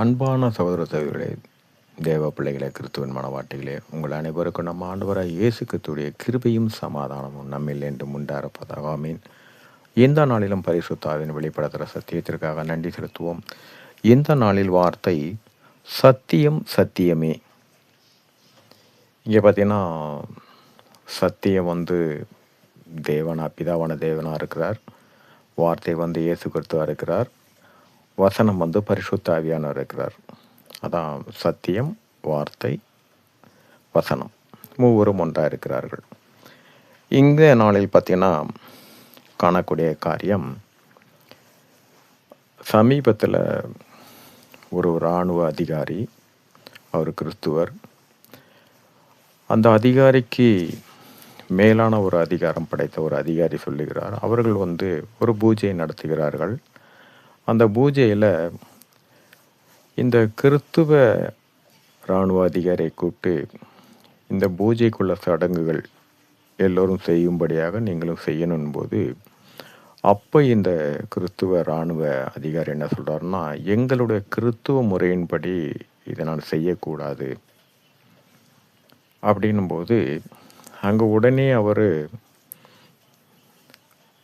அன்பான சகோதர சகோதரிகளே தேவ பிள்ளைகளே கிறிஸ்துவின் மனவாட்டிகளே உங்கள் அனைவருக்கும் நம்ம ஆண்டவராக இயேசு கிறிஸ்துடைய கிருபையும் சமாதானமும் நம்மில் என்று முண்டாரப்பதாக ஆமீன். எந்த நாளிலும் பரிசுத்தாவின் வெளிப்படுத்துகிற சத்தியத்திற்காக நன்றி செலுத்துவோம். இந்த நாளில் வார்த்தை சத்தியம் சத்தியமே? இங்கே பார்த்தீங்கன்னா சத்தியம் வந்து தேவனா பிதாவான தேவனாக இருக்கிறார். வார்த்தை வந்து இயேசு கிறிஸ்துவாக இருக்கிறார். வசனம் வந்து பரிசுத்த ஆவியானவர் இருக்கிறார். அதான் சத்தியம் வார்த்தை வசனம். மூவரும் ஒன்றாக இருக்கிறார்கள். இந்த நாளில் பார்த்தீங்கன்னா காணக்கூடிய காரியம் சமீபத்தில் ஒரு இராணுவ அதிகாரி அவர் கிறிஸ்துவர். அந்த அதிகாரிக்கு மேலான ஒரு அதிகாரம் படைத்த ஒரு அதிகாரி சொல்லுகிறார். அவர்கள் வந்து ஒரு பூஜையை நடத்துகிறார்கள். அந்த பூஜையில் இந்த கிறித்துவ இராணுவ அதிகாரியை கூப்பிட்டு இந்த பூஜைக்குள்ள சடங்குகள் எல்லோரும் செய்யும்படியாக நீங்களும் செய்யணும் போது அப்போ இந்த கிறிஸ்துவ இராணுவ அதிகாரி என்ன சொல்கிறாருன்னா எங்களுடைய கிறித்துவ முறையின்படி இதை நான் செய்யக்கூடாது அப்படின்னும்போது அங்கே உடனே அவர்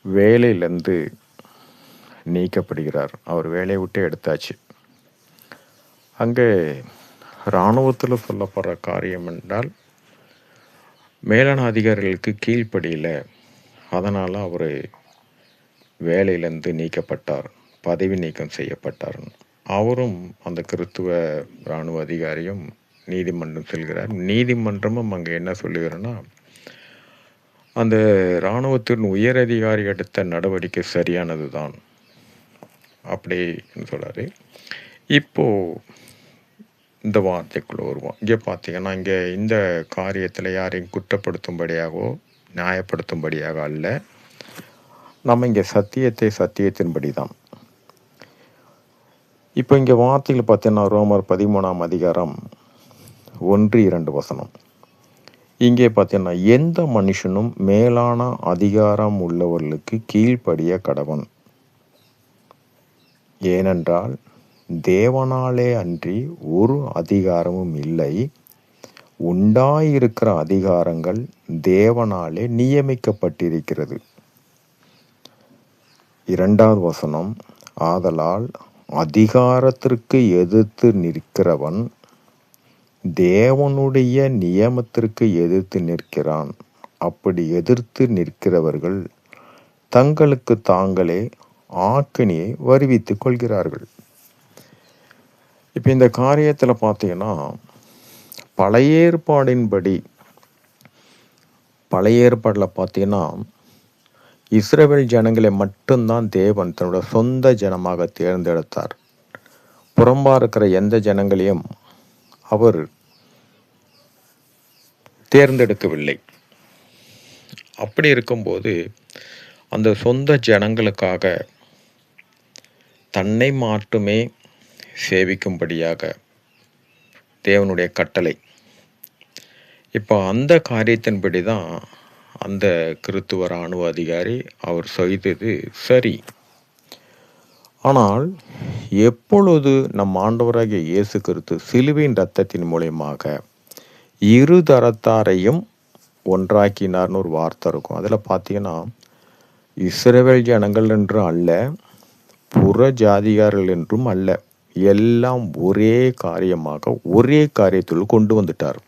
வேலையிலேருந்து நீக்கப்படுகிறார். அவர் வேலையை விட்டு எடுத்தாச்சு. அங்கே இராணுவத்தில் சொல்லப்படுற காரியம் என்றால் மேலான அதிகாரிகளுக்கு கீழ்ப்படியில் அதனால் அவர் வேலையிலேருந்து நீக்கப்பட்டார் பதவி நீக்கம் செய்யப்பட்டார். அவரும் அந்த கிறித்துவ இராணுவ அதிகாரியும் நீதிமன்றம் செல்கிறார். நீதிமன்றமும் அங்கே என்ன சொல்லுகிறேன்னா அந்த இராணுவத்தின் உயர் அதிகாரி எடுத்த நடவடிக்கை சரியானது தான் அப்படின்னு சொல்கிறாரு இப்போது இந்த வார்த்தைக்குள்ளே வருவோம். இங்கே பார்த்தீங்கன்னா இங்கே இந்த காரியத்தில் யாரையும் குற்றப்படுத்தும்படியாகவோ நியாயப்படுத்தும்படியாக அல்ல. நம்ம இங்கே சத்தியத்தை சத்தியத்தின்படி தான் இப்போ இங்கே வார்த்தைகள் பார்த்தீங்கன்னா ரோமர் பதிமூணாம் அதிகாரம் ஒன்று இரண்டு வசனம். இங்கே பார்த்தீங்கன்னா எந்த மனுஷனும் மேலான அதிகாரம் உள்ளவர்களுக்கு கீழ்ப்படிய கடவன். ஏனென்றால் தேவனாலே அன்றி ஒரு அதிகாரமும் இல்லை. உண்டாயிருக்கிற அதிகாரங்கள் தேவனாலே நியமிக்கப்பட்டிருக்கிறது. இரண்டாவது வசனம் ஆதலால் அதிகாரத்திற்கு எதிர்த்து நிற்கிறவன் தேவனுடைய நியமத்திற்கு எதிர்த்து நிற்கிறான். அப்படி எதிர்த்து நிற்கிறவர்கள் தங்களுக்கு தாங்களே ஆக்கினியை வருவித்துக் கொள்கிறார்கள். இப்போ இந்த காரியத்தில் பார்த்தீங்கன்னா பழைய ஏற்பாடின்படி பழைய ஏற்பாடில் பார்த்தீங்கன்னா இஸ்ரேல் ஜனங்களை மட்டும்தான் தேவன் தன்னோட சொந்த ஜனமாக தேர்ந்தெடுத்தார். புறம்பா இருக்கிற எந்த ஜனங்களையும் அவர் தேர்ந்தெடுக்கவில்லை. அப்படி இருக்கும்போது அந்த சொந்த ஜனங்களுக்காக தன்னை மட்டுமே சேவிக்கும்படியாக தேவனுடைய கட்டளை. இப்போ அந்த காரியத்தின்படி தான் அந்த கிறித்துவ இராணுவ அதிகாரி அவர் செய்தது சரி. ஆனால் எப்பொழுது நம் ஆண்டவராகிய இயேசு கிறிஸ்து சிலுவையின் ரத்தத்தின் மூலியமாக இரு தரத்தாரையும் ஒன்றாக்கினார்னு ஒரு வார்த்தை இருக்கும். அதில் பார்த்தீங்கன்னா இஸ்ரவேல் ஜனங்கள் என்றும் அல்ல புற ஜாதிகாரர்கள் என்றும் அல்ல. எல்லாம் ஒரே காரியமாக ஒரே காரியத்தில் கொண்டு வந்துட்டார்.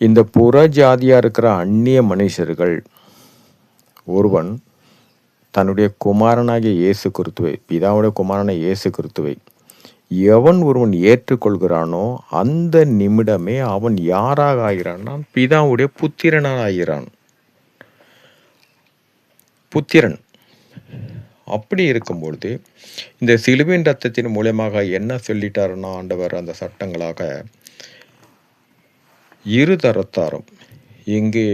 இந்த புற ஜாதியாக இருக்கிற அந்நிய மனுஷர்கள் ஒருவன் தன்னுடைய குமாரனாகிய இயேசு கிறித்துவை பிதாவுடைய குமாரனை இயேசு கிறித்துவை எவன் ஒருவன் ஏற்றுக்கொள்கிறானோ அந்த நிமிடமே அவன் யாராக ஆகிறான்னா பிதாவுடைய புத்திரனாக ஆகிறான். புத்திரன். அப்படி இருக்கும்பொழுது இந்த சிலுவின் ரத்தத்தின் மூலயமாக என்ன சொல்லிட்டாருன்னா ஆண்டவர் அந்த சட்டங்களாக? இரு தரத்தாரும் இங்கே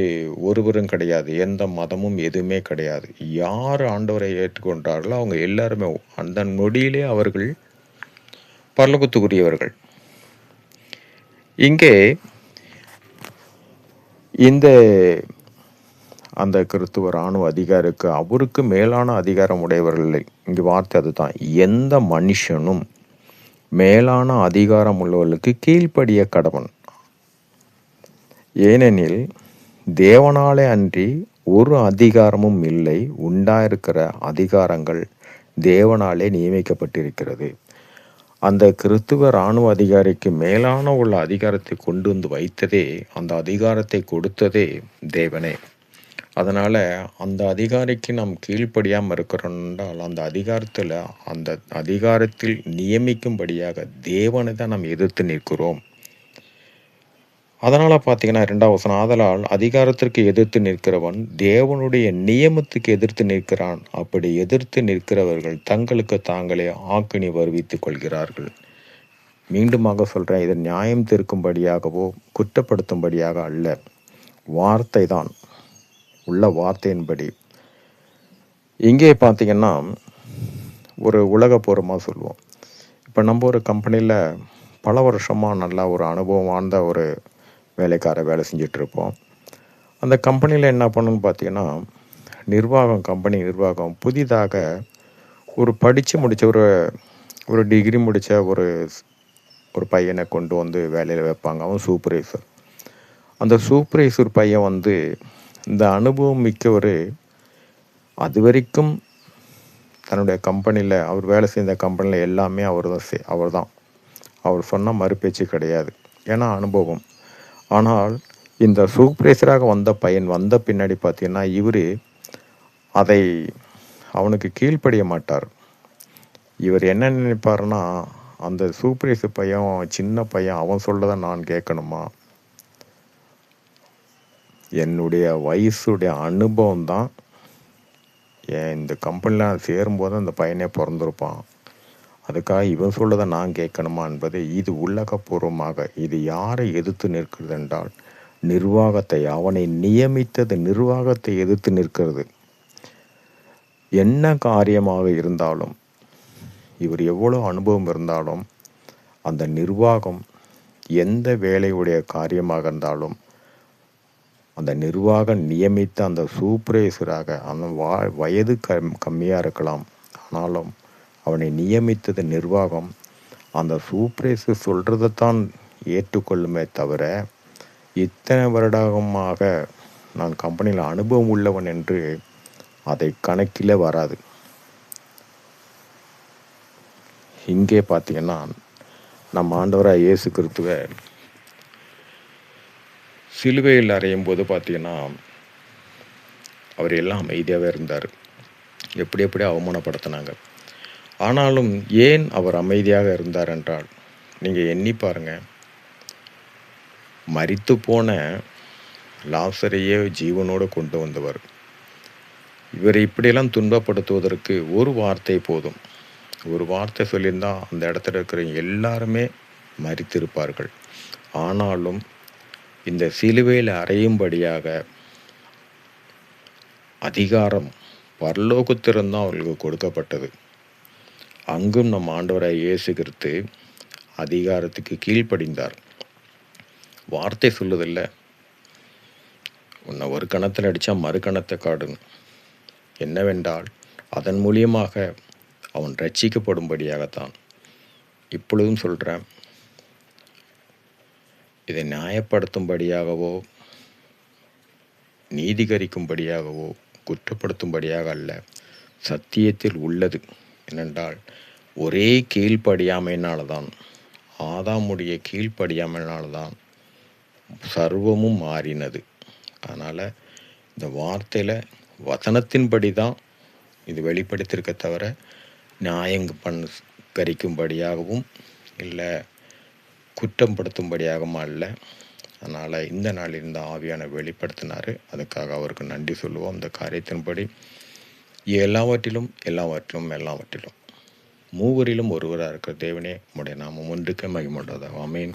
ஒருவரும் கிடையாது எந்த மதமும் எதுவுமே கிடையாது. யார் ஆண்டவரை ஏற்றுக்கொண்டார்களோ அவங்க எல்லாருமே அந்த நொடியிலே அவர்கள் பரலகுத்துக்குரியவர்கள். இங்கே இந்த அந்த கிறித்துவ இராணுவ அதிகாரிக்கு அவருக்கு மேலான அதிகாரம் உடையவர்கள் இல்லை. இங்கே வார்த்தை அதுதான். எந்த மனுஷனும் மேலான அதிகாரம் உள்ளவர்களுக்கு கீழ்ப்படிய கடவன். ஏனெனில் தேவனாலே அன்றி ஒரு அதிகாரமும் இல்லை. உண்டாயிருக்கிற அதிகாரங்கள் தேவனாலே நியமிக்கப்பட்டிருக்கிறது. அந்த கிறிஸ்துவ இராணுவ அதிகாரிக்கு மேலான உள்ள அதிகாரத்தை கொண்டு வந்து வைத்ததே அந்த அதிகாரத்தை கொடுத்ததே தேவனே. அதனால் அந்த அதிகாரிக்கு நாம் கீழ்ப்படியாமல் இருக்கிறோம் என்றால் அந்த அதிகாரத்தில் அந்த அதிகாரத்தில் நியமிக்கும்படியாக தேவனை தான் நாம் எதிர்த்து நிற்கிறோம். அதனால் பார்த்தீங்கன்னா ரெண்டாவது வசனம் ஆதலால் அதிகாரத்திற்கு எதிர்த்து நிற்கிறவன் தேவனுடைய நியமத்துக்கு எதிர்த்து நிற்கிறான். அப்படி எதிர்த்து நிற்கிறவர்கள் தங்களுக்கு தாங்களே ஆக்கினி வருவித்துக் கொள்கிறார்கள். மீண்டுமாக சொல்கிறேன் இதை நியாயம் தீர்க்கும்படியாகவோ குற்றப்படுத்தும்படியாக அல்ல. வார்த்தை தான் உள்ள வார்த்தையின்படி. இங்கே பார்த்தீங்கன்னா ஒரு உலகப்பூர்வமாக சொல்லுவோம் இப்போ நம்ம ஒரு கம்பெனியில் பல வருஷமாக நல்லா ஒரு அனுபவம் வாழ்ந்த ஒரு வேலைக்கார வேலை செஞ்சிட்ருப்போம். அந்த கம்பெனியில் என்ன பண்ணுன்னு பார்த்தீங்கன்னா நிர்வாகம் கம்பெனி நிர்வாகம் புதிதாக ஒரு படித்து முடித்த ஒரு ஒரு டிகிரி முடித்த ஒரு ஒரு பையனை கொண்டு வந்து வேலையில் வைப்பாங்க. அவன் சூப்பர்வைசர் அந்த சூப்பர்வைசர் பையன் வந்து இந்த அனுபவம் மிக்கவர் அது வரைக்கும் தன்னுடைய கம்பெனியில் அவர் வேலை செய்த கம்பெனியில் எல்லாமே அவர் தான் அவர் தான் அவர் சொன்ன மறுபேச்சு கிடையாது. ஏன்னா அனுபவம். ஆனால் இந்த சூப்பர்வைசராக வந்த பையன் வந்த பின்னாடி பார்த்தீங்கன்னா இவர் அதை அவனுக்கு கீழ்ப்படிய மாட்டார். இவர் என்ன நினைப்பாருன்னா அந்த சூப்பர்வைசர் பையன் சின்ன பையன் அவன் சொல்லதை நான் கேட்கணுமா? என்னுடைய வயசுடைய அனுபவம் தான் என் இந்த கம்பெனியில் நான் சேரும்போது அந்த பையனே பிறந்திருப்பான். அதுக்காக இவன் சொல்லதை நான் கேட்கணுமா என்பது இது உலகப்பூர்வமாக இது யாரை எதிர்த்து நிற்கிறது என்றால் நிர்வாகத்தை அவனை நியமித்தது நிர்வாகத்தை எதிர்த்து நிற்கிறது. என்ன காரியமாக இருந்தாலும் இவர் எவ்வளோ அனுபவம் இருந்தாலும் அந்த நிர்வாகம் எந்த வேலையுடைய காரியமாக இருந்தாலும் அந்த நிர்வாகம் நியமித்த அந்த சூப்பர்வைசராக அந்த வா வயது கம் கம்மியாக இருக்கலாம். ஆனாலும் அவனை நியமித்தது நிர்வாகம். அந்த சூப்பர்வைசர் சொல்கிறதத்தான் ஏற்றுக்கொள்ளுமே தவிர இத்தனை வருடமாக நான் கம்பெனியில் அனுபவம் உள்ளவன் என்று அதை கணக்கில் வராது. இங்கே பார்த்தீங்கன்னா நம்ம ஆண்டவராக இயேசு கிறிஸ்துவ சிலுவையில் அறையும் போது பார்த்தீங்கன்னா அவர் எல்லாம் அமைதியாகவே இருந்தார். எப்படி எப்படி அவமானப்படுத்தினாங்க. ஆனாலும் ஏன் அவர் அமைதியாக இருந்தார் என்றால் நீங்கள் எண்ணி பாருங்க. மறித்து போன லாசரையே ஜீவனோடு கொண்டு வந்தவர். இவரை இப்படியெல்லாம் துன்பப்படுத்துவதற்கு ஒரு வார்த்தை போதும். ஒரு வார்த்தை சொல்லியிருந்தால் அந்த இடத்துல இருக்கிற எல்லாருமே மறித்திருப்பார்கள் ஆனாலும் இந்த சிலுவையில் அறையும்படியாக அதிகாரம் பரலோகத்திலிருந்தான் அவர்களுக்கு கொடுக்கப்பட்டது. அங்கும் நம் ஆண்டவராய் இயேசு கிறிஸ்து அதிகாரத்துக்கு கீழ்ப்படிந்தார். வார்த்தை சொல்லுதில்ல. உன்னை ஒரு கணத்தில் அடித்தா மறு கணத்தை காடுங்க என்னவென்றால் அதன் மூலியமாக அவன் ரட்சிக்கப்படும்படியாகத்தான். இப்பொழுதும் சொல்கிறேன் இதை நியாயப்படுத்தும்படியாகவோ நீதிகரிக்கும்படியாகவோ குற்றப்படுத்தும்படியாக அல்ல. சத்தியத்தில் உள்ளது ஏனென்றால் ஒரே கீழ்ப்படியாமையினால் தான் ஆதாமுடைய கீழ்ப்படியாமையினால் தான் சர்வமும் மாறினது. அதனால் இந்த வார்த்தையில் வசனத்தின்படி தான் இது வெளிப்படுத்தியிருக்க தவிர நியாயங்க பண்ண கரிக்கும்படியாகவும் இல்லை குற்றம் படுத்தும்படியாகவும் அல்ல. அதனால் இந்த நாளில் இந்த ஆவியான வெளிப்படுத்தினார். அதுக்காக அவருக்கு நன்றி சொல்லுவோம். அந்த காரியத்தின்படி எல்லாவற்றிலும் எல்லாவற்றிலும் எல்லாவற்றிலும் மூவரிலும் ஒருவராக இருக்கிற தேவனே உடைய நாமம் ஒன்றுக்கு மகிமண்டதாக அமீன்